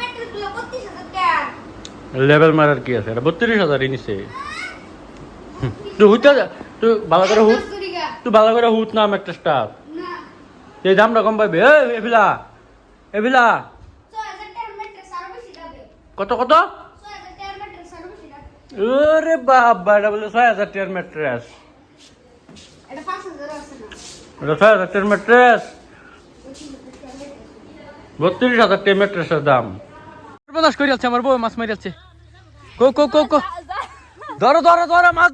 Metro গুলো 32000 টাকা। Level মারার কি আছে? বত্রিশ হাজারই নিছে। তুই হুইতে যা তুই ভালো করে হুত সুরিগা তুই ভালো করে হুত নাম একটা স্টাফ না। এই দামটা কম এ এভিলা এভিলা। কত কত? 6000 টাকা মেট্রো সারা ওরে বাবা, এটা বলে ছয় হাজার টাকার ম্যাট্রেস এটা 5000 আছে না এটা ছয় দাম। সর্বনাশ মাছ মাছ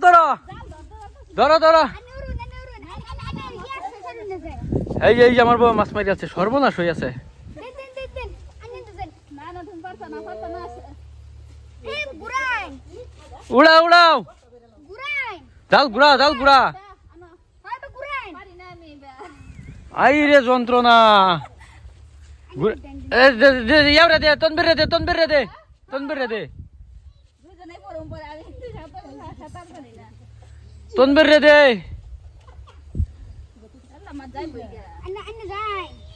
এই মাছ সর্বনাশ হয়ে আছে। উড়াও উড়াও। জাল ঘুরা জাল ঘুরা আই রে যন্ত্রণা। ইয়াও রে দে, তনবির রে দে, তনবির রে দে, তনবির রে দে। তনবির রে দে।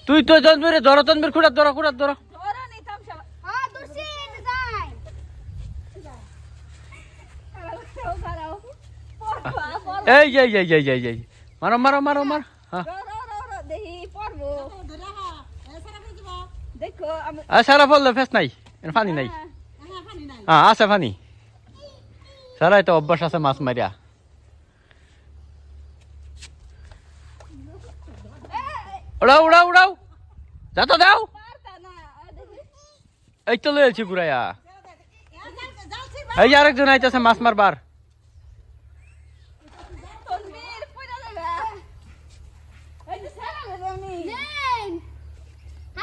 তুই তো তনবির ধরো তনবির খুঁড়ার ধরো খুঁড়ার ধরো। এই এই এই এই এই এই মারো মারো মারো মারো সারা পড়ল ফেস নাই ফানি নাই হ্যাঁ আছে ফানি সারাই তো অভ্যাস আছে মাছ মারিয়া উড়াও উড়াও উড়াও যাতো দাও এই তো লয়েছি ঘুরাইয়া এই আরেকজন আইতেছে মাছ মারবার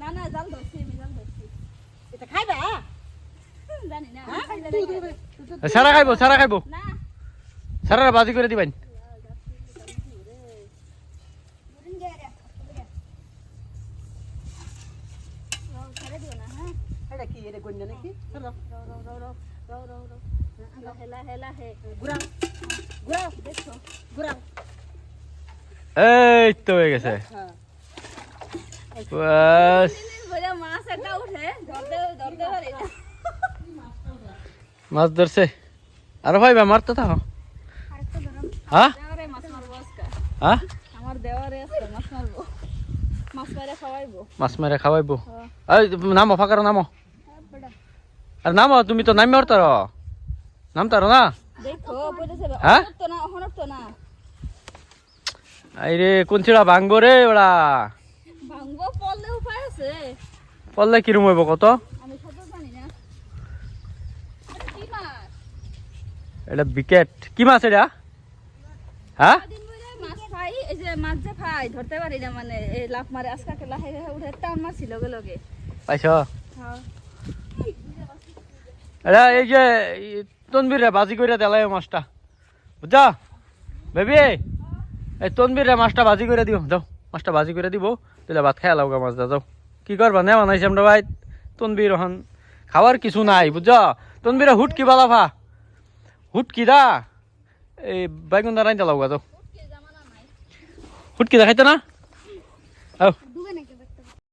না না জাল ধরছি আমি জাল ধরছি। এটা খাইবা? জানি না। সারা খাইবো সারা খাইবো। সারা বাজি করে দিবেন। এই তো হয়ে গেছে। হ্যাঁ। মাছ ধরছে আর ভাই বা মারতে থাকো হ্যাঁ হ্যাঁ মাছ মারে খাওয়াইবো নামো ফাঁকার নামো আর নামো তুমি তো নামি অর্তার নামতার না হ্যাঁ আরে কোন ছিড়া ভাঙবো রে ওরা পড়লে উপায় আছে। পড়লে কিরম হইব কত? আমি সাঁতার জানি না। এটা কি মাছ? এটা বিকেট। কি মাছ এটা? হ্যাঁ? মাছ ফাই এই যে মাছ যে ফাই ধরতে পারি না মানে এই লাফ মারে আজকাকে লাহে উঠে টান মারছিল লগে লগে। পাইছ? হ্যাঁ। এটা এই যে তনবির রে বাজি করে দেলাই মাছটা। বুঝছা? বেবি এই তনবির রে মাছটা বাজি করে দিও যাও। মাছটা বাজি করে দিব তাহলে ভাত খাই লাউগা মাছটা যাও কি করবা নে বানাইছি আমরা ভাই? তনবির হন। খাওয়ার কিছু নাই বুঝছ? তনবিরে হুট কি বালা ভা হুট কি দা। এই বাইগুন দা রাইন্দা লাগা যাও হুট কি দেখাইতে না? আও।